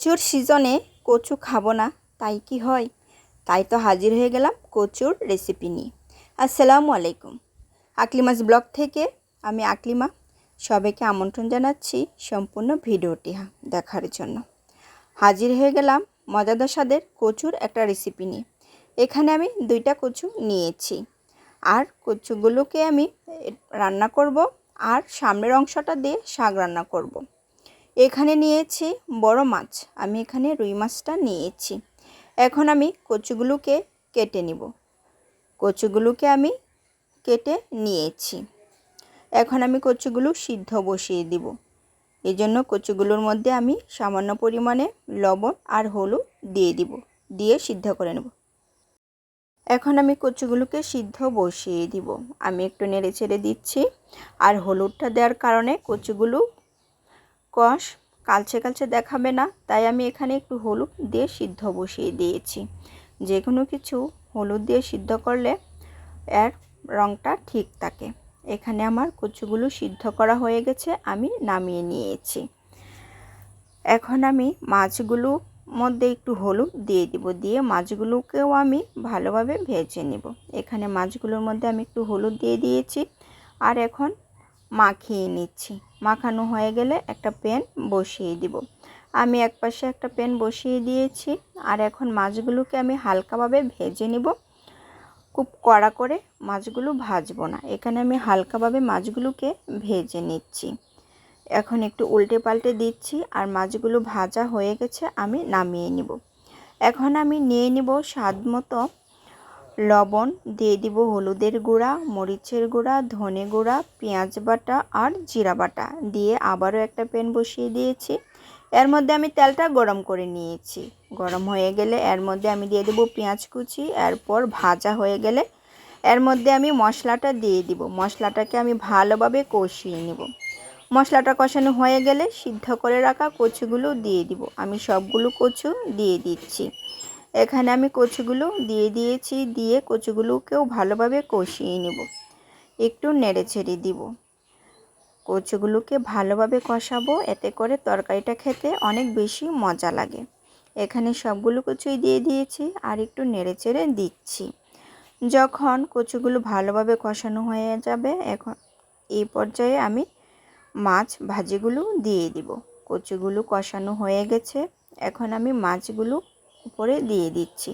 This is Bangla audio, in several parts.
কচুর সিজনে কচু খাব না, তাই কি হয়? তাই তো হাজির হয়ে গেলাম কচুর রেসিপি নিয়ে। আসসালামু আলাইকুম। আকলিমাস ব্লগ থেকে আমি আকলিমা, সবাইকে আমন্ত্রণ জানাচ্ছি সম্পূর্ণ ভিডিওটি দেখার জন্য। হাজির হয়ে গেলাম মজাদার স্বাদের কচুর একটা রেসিপি নিয়ে। এখানে আমি দুইটা কচু নিয়েছি। আর কচুগুলোকে আমি রান্না করব আর সামনের অংশটা দিয়ে শাক রান্না করব। এখানে নিয়েছি বড় মাছ। আমি এখানে রুই মাছটা নিয়েছি। এখন আমি কচুগুলোকে কেটে নিব। কচুগুলোকে আমি কেটে নিয়েছি। এখন আমি কচুগুলো সিদ্ধ বসিয়ে দিব। এই জন্য কচুগুলোর মধ্যে আমি সামান্য পরিমাণে লবণ আর হলুদ দিয়ে দিব। দিয়ে সিদ্ধ করে নেব। এখন আমি কচুগুলোকে সিদ্ধ বসিয়ে দিব। আমি একটু নেড়ে ছেড়ে দিচ্ছি। আর হলুদটা দেওয়ার কারণে কচুগুলো কষ কালচে কালচে দেখাবে না, তাই আমি এখানে একটু হলুদ দিয়ে সিদ্ধ বসিয়ে দিয়েছি। যে কোনো কিছু হলুদ দিয়ে সিদ্ধ করলে এর রঙটা ঠিক থাকে। এখানে আমার কচুগুলো সিদ্ধ করা হয়ে গেছে, আমি নামিয়ে নিয়েছি। এখন আমি মাছগুলো মধ্যে একটু হলুদ দিয়ে দিব, দিয়ে মাছগুলোকেও আমি ভালোভাবে ভেজে নেব। এখানে মাছগুলোর মধ্যে আমি একটু হলুদ দিয়ে দিয়েছি। আর এখন মাখিয়ে নিচ্ছি। মাখানো হয়ে গেলে একটা প্যান বসিয়ে দিব। আমি এক পাশে একটা প্যান বসিয়ে দিয়েছি আর এখন মাছগুলোকে আমি হালকাভাবে ভেজে নিব। খুব কড়া করে মাছগুলো ভাজবো না। এখানে আমি হালকাভাবে মাছগুলোকে ভেজে নিচ্ছি। এখন একটু উল্টে পাল্টে দিচ্ছি আর মাছগুলো ভাজা হয়ে গেছে আমি নামিয়ে নিব। এখন আমি নিয়ে নিব স্বাদ মতো লবণ দিয়ে দিব হলুদের গুঁড়া, মরিচের গুঁড়া, ধনে গুঁড়া, পেঁয়াজ বাটা আর জিরা বাটা। দিয়ে আবারও একটা প্যান বসিয়ে দিয়েছি। এর মধ্যে আমি তেলটা গরম করে নিয়েছি। গরম হয়ে গেলে এর মধ্যে আমি দিয়ে দেবো পেঁয়াজ কুচি। এরপর ভাজা হয়ে গেলে এর মধ্যে আমি মশলাটা দিয়ে দিব। মশলাটাকে আমি ভালোভাবে কষিয়ে নেব। মশলাটা কষানো হয়ে গেলে সিদ্ধ করে রাখা কচুগুলো দিয়ে দিব। আমি সবগুলো কচু দিয়ে দিচ্ছি। এখানে আমি কচুগুলো দিয়ে দিয়েছি, দিয়ে কচুগুলোকেও ভালোভাবে কষিয়ে নেব। একটু নেড়ে ছেড়ে দিব। কচুগুলোকে ভালোভাবে কষাবো, এতে করে তরকারিটা খেতে অনেক বেশি মজা লাগে। এখানে সবগুলো কচুই দিয়ে দিয়েছি আর একটু নেড়ে চেড়ে দিচ্ছি। যখন কচুগুলো ভালোভাবে কষানো হয়ে যাবে, এখন এই পর্যায়ে আমি মাছ ভাজিগুলো দিয়ে দিব। কচুগুলো কষানো হয়ে গেছে, এখন আমি মাছগুলো উপরে দিয়ে দিচ্ছি।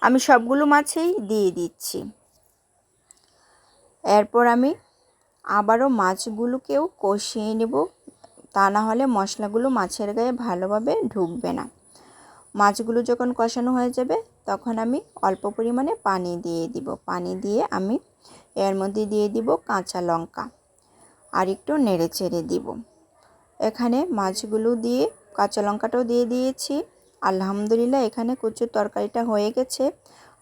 আমি সবগুলো মাছেই দিয়ে দিচ্ছি। এরপর আমি আবারও মাছগুলোকেও কষিয়ে নেব। তা না হলে মশলাগুলো মাছের গায়ে ভালোভাবে ঢুকবে না। মাছগুলো যখন কষানো হয়ে যাবে, তখন আমি অল্প পরিমাণে পানি দিয়ে দিব। পানি দিয়ে আমি এর মধ্যে দিয়ে দিব কাঁচা লঙ্কা। আর একটু নেড়ে চেড়ে দিব। এখানে মাছগুলো দিয়ে কাঁচা লঙ্কাটাও দিয়ে দিয়েছি। আলহামদুলিল্লাহ, এখানে কচুর তরকারিটা হয়ে গেছে।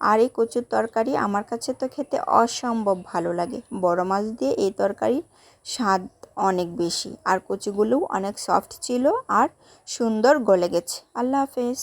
আর এই কচুর তরকারি আমার কাছে তো খেতে অসম্ভব ভালো লাগে। বড় মাছ দিয়ে এই তরকারির স্বাদ অনেক বেশি। আর কচুগুলোও অনেক সফট ছিল আর সুন্দর গলে গেছে। আল্লাহ হাফেজ।